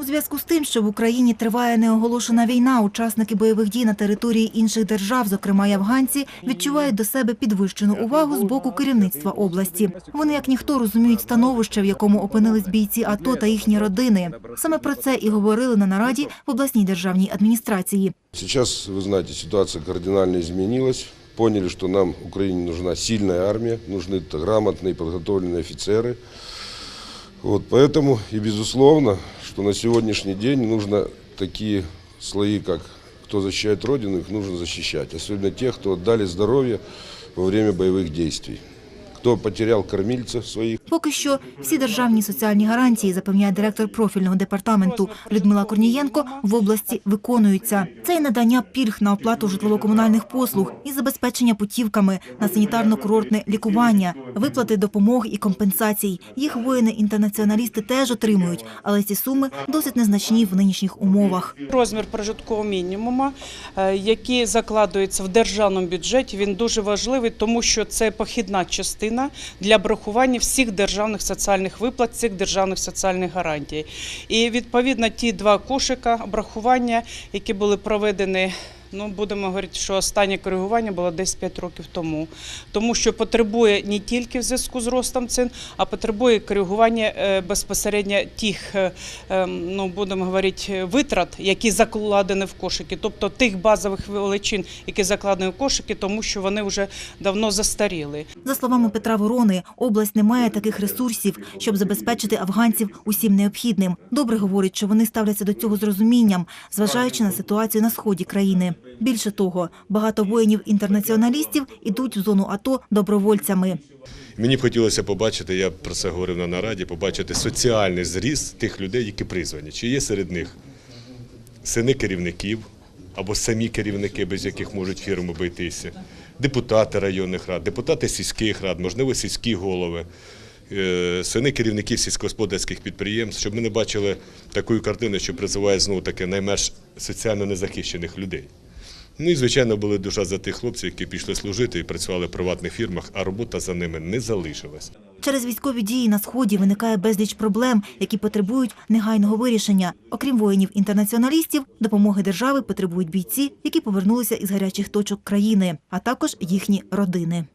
У зв'язку з тим, що в Україні триває неоголошена війна, учасники бойових дій на території інших держав, зокрема й афганці, відчувають до себе підвищену увагу з боку керівництва області. Вони як ніхто розуміють становище, в якому опинились бійці АТО та їхні родини. Саме про це і говорили на нараді в обласній державній адміністрації. Сейчас, вы знаете, ситуация кардинально изменилась. Поняли, что нам, Украине, нужна сильная армия, нужны грамотные, подготовленные офицеры. Вот поэтому и безусловно, что на сегодняшний день нужно такие слои, как кто защищает Родину, их нужно защищать. Особенно тех, кто отдали здоровье во время боевых действий. Кто потерял кормильцев своих, Поки що всі державні соціальні гарантії, запевняє директор профільного департаменту Людмила Корнієнко, в області виконуються. Це й надання пільг на оплату житлово-комунальних послуг і забезпечення путівками на санітарно-курортне лікування, виплати допомог і компенсацій. Їх воїни-інтернаціоналісти теж отримують, але ці суми досить незначні в нинішніх умовах. Розмір прожиткового мінімуму, е, який закладується в державному бюджеті, він дуже важливий, тому що це похідна частина для брахування всіх державних соціальних виплат, всіх державних соціальних гарантій. І відповідно ті два кошика брахування, які були проведені. Ну, будемо говорити, що останнє коригування було десь 5 років тому, тому що потребує не тільки в зв'язку з ростом цін, а потребує коригування е, безпосередньо тих, е, е, ну будемо говорити, витрат, які закладені в кошики, тобто тих базових величин, які закладені в кошики, тому що вони вже давно застаріли. За словами Петра Ворони, область не має таких ресурсів, щоб забезпечити афганців усім необхідним. Добре говорить, що вони ставляться до цього з розумінням, зважаючи на ситуацію на сході країни. Більше того, багато воїнів-інтернаціоналістів ідуть в зону АТО добровольцями. Мені б хотілося побачити, я про це говорив на нараді, побачити соціальний зріст тих людей, які призвані. Чи є серед них сини керівників або самі керівники, без яких можуть фірми обійтися, депутати районних рад, депутати сільських рад, можливо, сільські голови, е, сини керівників сільськогосподарських підприємств, щоб ми не бачили таку картину, що призиває знову таки найменш соціально незахищених людей. Ну і звичайно були душа за тих хлопців, які пішли служити і працювали в приватних фірмах, а робота за ними не залишилась. Через військові дії на сході виникає безліч проблем, які потребують негайного вирішення. Окрім воїнів-інтернаціоналістів, допомоги держави потребують бійці, які повернулися із гарячих точок країни, а також їхні родини.